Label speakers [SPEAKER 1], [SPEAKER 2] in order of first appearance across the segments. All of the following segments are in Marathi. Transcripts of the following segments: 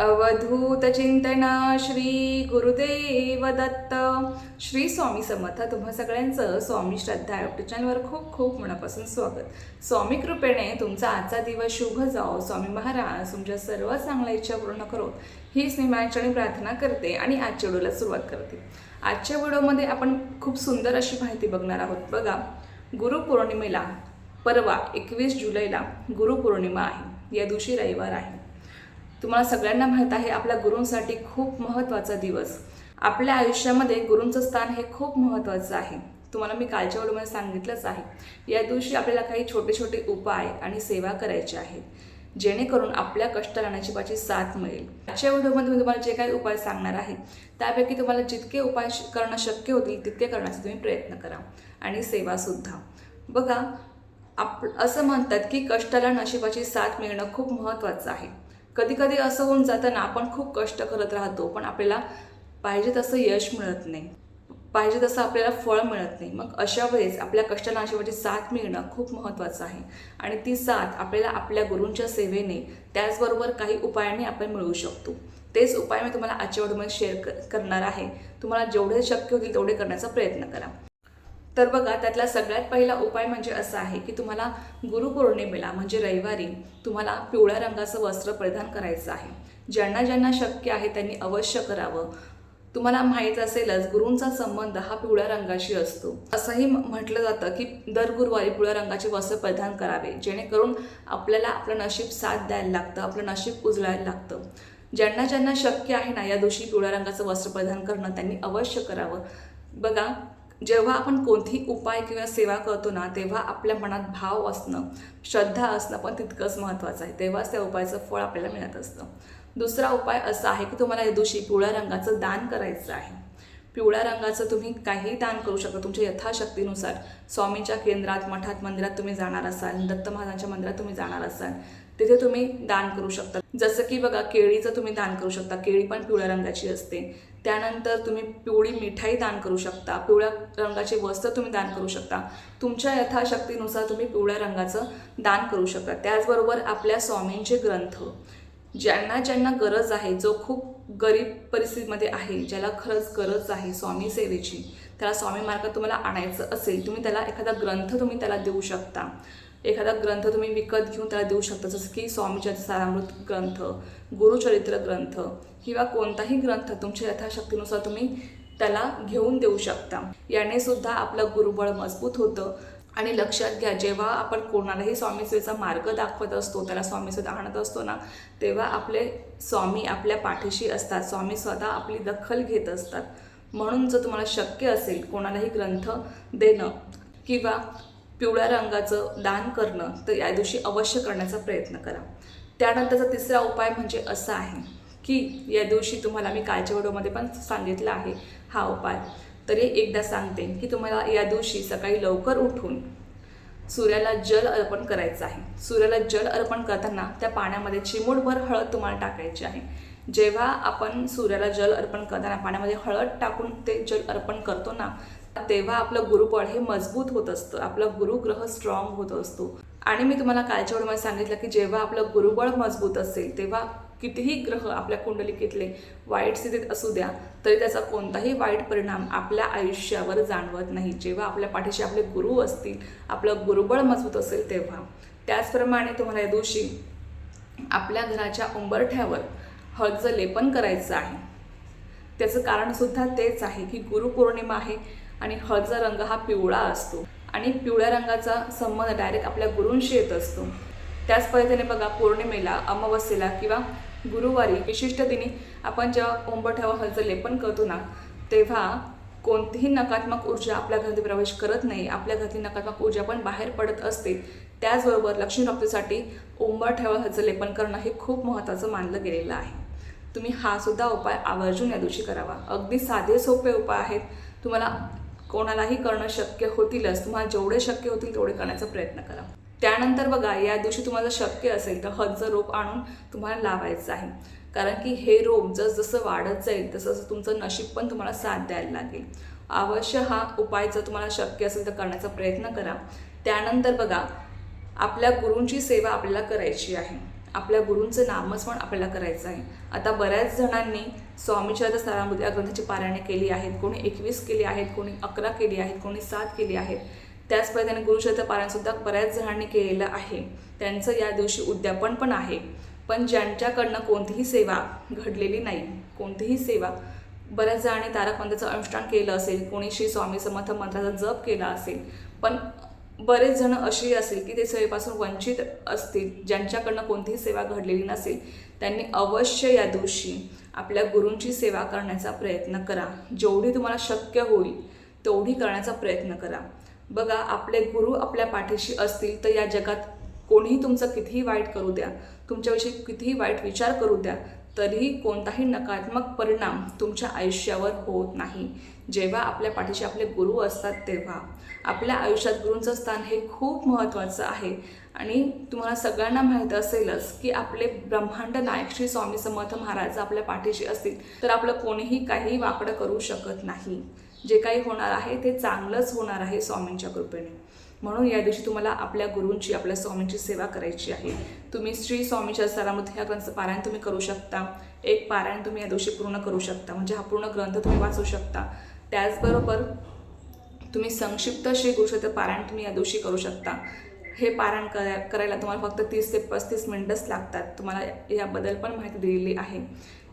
[SPEAKER 1] अवधूत चिंतन श्री गुरुदेव दत्त. श्री स्वामी समर्थ. तुम्हा सगळ्यांचं स्वामी श्रद्धा युट्यूब चॅनलवर खूप खूप मनापासून स्वागत. स्वामी कृपेने तुमचा आजचा दिवस शुभ जाओ. स्वामी महाराज तुमच्या सर्व चांगल्या इच्छा पूर्ण करो हीच मी माझ्याने प्रार्थना करते आणि आजच्या व्हिडिओला सुरुवात करते. आजच्या व्हिडिओमध्ये आपण खूप सुंदर अशी माहिती बघणार आहोत. बघा गुरुपौर्णिमेला परवा एकवीस जुलैला गुरुपौर्णिमा आहे. या दिवशी रविवार आहे. तुम्हाला सगळ्यांना माहीत आहे आपल्या गुरूंसाठी खूप महत्त्वाचा दिवस. आपल्या आयुष्यामध्ये गुरूंचं स्थान हे खूप महत्त्वाचं आहे. तुम्हाला मी कालच्या व्हिडिओमध्ये सांगितलंच आहे. या दिवशी आपल्याला काही छोटे छोटे उपाय आणि सेवा करायचे आहेत जेणेकरून आपल्या कष्टाला नशिबाची साथ मिळेल. आजच्या व्हिडिओमध्ये मी तुम्हाला जे काही उपाय सांगणार आहे त्यापैकी तुम्हाला जितके उपाय श- करणं शक्य होतील तितके करण्याचा तुम्ही प्रयत्न करा. आणि सेवासुद्धा बघा आप असं म्हणतात की कष्टाला नशिबाची साथ मिळणं खूप महत्त्वाचं आहे. कधी कधी असं होऊन जातं ना आपण खूप कष्ट करत राहतो पण आपल्याला पाहिजे तसं यश मिळत नाही. पाहिजे तसं आपल्याला फळ मिळत नाही. मग अशा वेळेस आपल्या कष्टाला नशिबाची साथ मिळणं खूप महत्त्वाचं आहे. आणि ती साथ आपल्याला आपल्या गुरूंच्या सेवेने त्याचबरोबर काही उपायांनी आपण मिळवू शकतो. तेच उपाय मी तुम्हाला आजच्या व्हिडिओमध्ये शेअर करणार आहे. तुम्हाला जेवढे शक्य होतील तेवढे करण्याचा प्रयत्न करा. तर बघा त्यातला सगळ्यात पहिला उपाय म्हणजे असा आहे की तुम्हाला गुरुपौर्णिमेला म्हणजे रविवारी तुम्हाला पिवळ्या रंगाचं वस्त्र परिधान करायचं आहे. ज्यांना ज्यांना शक्य आहे त्यांनी अवश्य करावं. तुम्हाला माहीत असेलच गुरूंचा संबंध हा पिवळ्या रंगाशी असतो. असंही म्हटलं जातं की दर गुरुवारी पिवळ्या रंगाचे वस्त्र परिधान करावे जेणेकरून आपल्याला आपलं नशीब साथ द्यायला लागतं आपलं नशीब उजळायला लागतं. ज्यांना ज्यांना शक्य आहे ना या दिवशी पिवळ्या रंगाचं वस्त्र परिधान करणं त्यांनी अवश्य करावं. बघा जेव्हा आपण कोणतीही उपाय किंवा सेवा करतो ना तेव्हा आपल्या मनात भाव असणं श्रद्धा असणं पण तितकंच महत्त्वाचं आहे. तेव्हाच त्या उपायाचं फळ आपल्याला मिळत असतं. दुसरा उपाय असा आहे की तुम्हाला या दिवशी पिवळ्या रंगाचं दान करायचं आहे. पिवळ्या रंगाचं तुम्ही काहीही दान करू शकता. तुमच्या यथाशक्तीनुसार स्वामींच्या केंद्रात मठात मंदिरात तुम्ही जाणार असाल दत्त महाराजांच्या मंदिरात तुम्ही जाणार असाल तिथे तुम्ही दान करू शकता. जसं की बघा केळीचं तुम्ही दान करू शकता. केळी पण पिवळ्या रंगाची असते. त्यानंतर तुम्ही पिवळी मिठाई दान करू शकता. पिवळ्या रंगाचे वस्त्र तुम्ही दान करू शकता. तुमच्या यथाशक्तीनुसार तुम्ही पिवळ्या रंगाचं दान करू शकता. त्याचबरोबर आपल्या स्वामींचे ग्रंथ. ज्यांना ज्यांना गरज आहे जो खूप गरीब परिस्थितीमध्ये आहे ज्याला खरंच गरज आहे स्वामी सेवेची त्याला स्वामी मार्गात तुम्हाला आणायचं असेल तुम्ही त्याला एखादा ग्रंथ तुम्ही त्याला देऊ शकता. एखादा ग्रंथ तुम्ही विकत घेऊन त्याला देऊ शकता जसं की स्वामीच्या सारामृत ग्रंथ गुरुचरित्र ग्रंथ किंवा कोणताही ग्रंथ तुमच्या यथाशक्तीनुसार तुम्ही त्याला घेऊन देऊ शकता. याने सुद्धा आपलं गुरुबळ मजबूत होतं. आणि लक्षात घ्या जेव्हा आपण कोणालाही स्वामीसेवेचा मार्ग दाखवत असतो त्याला स्वामीसेवेत आणत असतो ना तेव्हा आपले स्वामी आपल्या पाठीशी असतात. स्वामी स्वतः आपली दखल घेत असतात. म्हणून जर तुम्हाला शक्य असेल कोणालाही ग्रंथ देणं किंवा पिवळ्या रंगाचं दान करणं तर या दिवशी अवश्य करण्याचा प्रयत्न करा. त्यानंतरचा तिसरा उपाय म्हणजे असा आहे की या दिवशी तुम्हाला मी कालच्या व्हिडिओमध्ये पण सांगितलं आहे हा उपाय. तरी एकदा सांगते की तुम्हाला या दिवशी सकाळी लवकर उठून सूर्याला जल अर्पण करायचं आहे. सूर्याला जल अर्पण करताना त्या पाण्यामध्ये चिमूटभर हळद तुम्हाला टाकायची आहे. जेव्हा आपण सूर्याला जल अर्पण करताना पाण्यामध्ये हळद टाकून ते जल अर्पण करतो ना तेव्हा आपलं गुरुबळ हे मजबूत होत असतं. आपला गुरुग्रह स्ट्रॉंग होत असतो. आणि मी तुम्हाला कालच्या वेळेमध्ये सांगितलं की जेव्हा आपलं गुरुबळ मजबूत असेल तेव्हा कितीही ग्रह आपल्या कुंडलिकेतले वाईट स्थितीत असू द्या तरी त्याचा कोणताही वाईट परिणाम आपल्या आयुष्यावर जाणवत नाही. जेव्हा आपल्या पाठीशी आपले गुरु असतील आपलं गुरुबळ मजबूत असेल तेव्हा. त्याचप्रमाणे तुम्हाला या दिवशी आपल्या घराच्या उंबरठ्यावर हळदचं लेपन करायचं आहे. त्याचं कारणसुद्धा तेच आहे की गुरुपौर्णिमा आहे आणि हळदचा रंग हा पिवळा असतो आणि पिवळ्या रंगाचा संबंध डायरेक्ट आपल्या गुरूंशी येत असतो. त्याच पद्धतीने बघा पौर्णिमेला अमावस्येला किंवा गुरुवारी विशिष्ट दिनी आपण जेव्हा ओंबठ्यावर हलचं लेपन करतो ना तेव्हा कोणतीही नकारात्मक ऊर्जा आपल्या घरात प्रवेश करत नाही. आपल्या घरातली नकारात्मक ऊर्जा पण बाहेर पडत असते. त्याचबरोबर लक्ष्मी प्राप्तीसाठी उंबरठ्यावर हलचं लेपन करणं हे खूप महत्त्वाचं मानलं गेलेलं आहे. तुम्ही हा सुद्धा उपाय आवर्जून या दिवशी करावा. अगदी साधे सोपे उपाय आहेत. तुम्हाला कोणालाही करणं शक्य होतीलच. तुम्हाला जेवढे शक्य होतील तेवढे करण्याचा प्रयत्न करा. त्यानंतर बघा या दिवशी तुम्हाला शक्य असेल तर हजचं रोप आणून तुम्हाला लावायचं आहे. कारण की हे रोप जसजसं वाढत जाईल तसं तसं तुमचं नशीब पण तुम्हाला साथ द्यायला लागेल. अवश्य हा उपाय जर तुम्हाला शक्य असेल तर करण्याचा प्रयत्न करा. त्यानंतर बघा आपल्या गुरूंची सेवा आपल्याला करायची आहे. आपल्या गुरूंचं नामस्मरण आपल्याला करायचं आहे. आता बऱ्याच जणांनी स्वामीच्या स्तरामध्ये या ग्रंथाची पारायणे केली आहेत. कोणी एकवीस केली आहेत कोणी अकरा केली आहेत कोणी सात केली आहेत. त्याच पद्धतीने गुरुचरित्र पारायणसुद्धा बऱ्याच जणांनी केलेलं आहे. त्यांचं या दिवशी उद्यापन पण आहे. पण ज्यांच्याकडनं कोणतीही सेवा घडलेली नाही कोणतीही सेवा बऱ्याच जणांनी तारक मंत्राचं अनुष्ठान केलं असेल कोणी श्री स्वामी समर्थ मंत्राचा जप केला असेल पण बरेच जण अशी असेल की ते सेवेपासून वंचित असतील ज्यांच्याकडनं कोणतीही सेवा घडलेली नसेल त्यांनी अवश्य या दिवशी आपल्या गुरूंची सेवा करण्याचा प्रयत्न करा. जेवढी तुम्हाला शक्य होईल तेवढी करण्याचा प्रयत्न करा. बघा आपले गुरु आपल्या पाठीशी असतील तर या जगात कोणीही तुमचं कितीही वाईट करू द्या तुमच्याविषयी कितीही वाईट विचार करू द्या तरीही कोणताही नकारात्मक परिणाम तुमच्या आयुष्यावर होत नाही. जेव्हा आपल्या पाठीशी आपले गुरु असतात तेव्हा. आपल्या आयुष्यात गुरूंचं स्थान हे खूप महत्त्वाचं आहे. आणि तुम्हाला सगळ्यांना माहीत असेलच की आपले ब्रह्मांड नायक श्री स्वामी समर्थ महाराज आपल्या पाठीशी असतील तर आपलं कोणीही काही वाकडं करू शकत नाही. जे काही होणार आहे ते चांगलंच होणार आहे स्वामींच्या कृपेने. म्हणून या दिवशी तुम्हाला आपल्या गुरूंची आपल्या स्वामींची सेवा करायची आहे. तुम्ही श्री स्वामीच्या स्तरामध्ये ह्या ग्रंथ पारायण तुम्ही करू शकता. एक पारायण तुम्ही या दिवशी पूर्ण करू शकता. म्हणजे हा पूर्ण ग्रंथ तुम्ही वाचू शकता. त्याचबरोबर तुम्ही संक्षिप्त श्री गुरुशत पारायण तुम्ही या दिवशी करू शकता. हे पारायण करा करायला तुम्हाला फक्त तीस ते पस्तीस मिनटंच लागतात. तुम्हाला याबद्दल पण माहिती दिलेली आहे.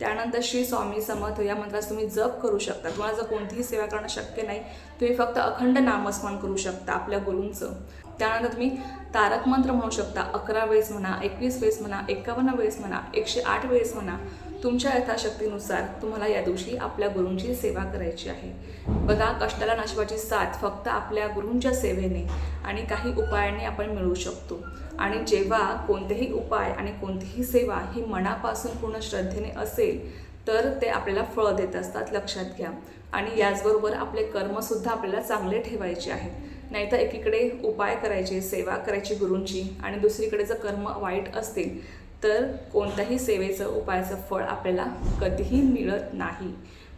[SPEAKER 1] त्यानंतर श्री स्वामी समर्थ या मंत्रास तुम्ही जप करू शकता. तुम्हाला जर कोणतीही सेवा करणं शक्य नाही तुम्ही फक्त अखंड नामस्मरण करू शकता आपल्या गुरूंचं. त्यानंतर तुम्ही तारक मंत्र म्हणू शकता अकरा वेळेस म्हणा एकवीस वेळेस म्हणा एकावन्न वेळेस म्हणा एकशे आठ वेळेस म्हणा तुमच्या यथाशक्तीनुसार तुम्हाला या दिवशी आपल्या गुरूंची सेवा करायची आहे. बघा कष्टाला नाशिबाची साथ फक्त आपल्या गुरूंच्या सेवेने आणि काही उपायांनी आपण मिळवू शकतो. आणि जेव्हा कोणतेही उपाय आणि कोणतीही सेवा ही मनापासून पूर्ण श्रद्धेने असेल तर ते आपल्याला फळ देत असतात लक्षात घ्या. आणि याचबरोबर आपले कर्मसुद्धा आपल्याला चांगले ठेवायचे आहेत. नाहीतर एकीकडे उपाय करायचे सेवा करायची गुरूंची आणि दुसरीकडे जर कर्म वाईट असतील तर कोणत्याही सेवेचं उपायाचं फळ आपल्याला कधीही मिळत नाही.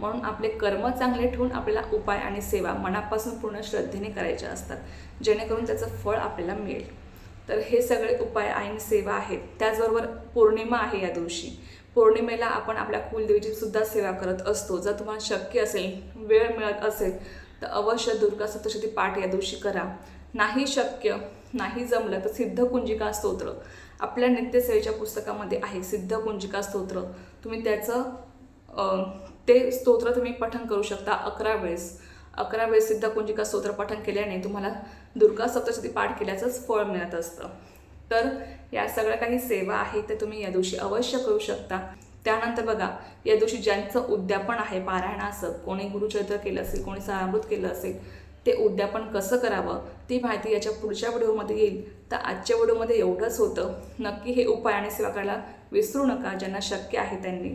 [SPEAKER 1] म्हणून आपले कर्म चांगले ठेवून आपल्याला उपाय आणि सेवा मनापासून पूर्ण श्रद्धेने करायच्या असतात. जेणेकरून त्याचं फळ आपल्याला मिळेल. तर हे सगळे उपाय आणि सेवा आहेत. त्याचबरोबर पौर्णिमा आहे या दिवशी. पौर्णिमेला आपण आपल्या कुलदेवीची सुद्धा सेवा करत असतो. जर तुम्हाला शक्य असेल वेळ मिळत असेल तर अवश्य दुर्गा सप्तशती पाठ या दिवशी करा. नाही शक्य नाही जमलं तर सिद्ध कुंजिका स्तोत्र. आपल्या नित्यसेवेच्या पुस्तकामध्ये आहे सिद्ध कुंजिका स्तोत्र. तुम्ही त्याचं ते स्तोत्र तुम्ही पठन करू शकता अकरा वेळेस. अकरा वेळेस सिद्ध कुंजिका स्तोत्र पठण केल्याने तुम्हाला दुर्गा सप्तशती पाठ केल्याचंच फळ मिळत असतं. तर या सगळ्या काही सेवा आहेत त्या तुम्ही या दिवशी अवश्य करू शकता. त्यानंतर बघा या दिवशी ज्यांचं उद्यापन आहे पारायणाचं कोणी गुरुचरित्र केलं असेल कोणी सारामृत केलं असेल ते उद्यापन कसं करावं ती माहिती याच्या पुढच्या व्हिडिओमध्ये येईल. तर आजच्या व्हिडिओमध्ये एवढंच होतं. नक्की हे उपाय आणि सेवा करायला विसरू नका ज्यांना शक्य आहे त्यांनी.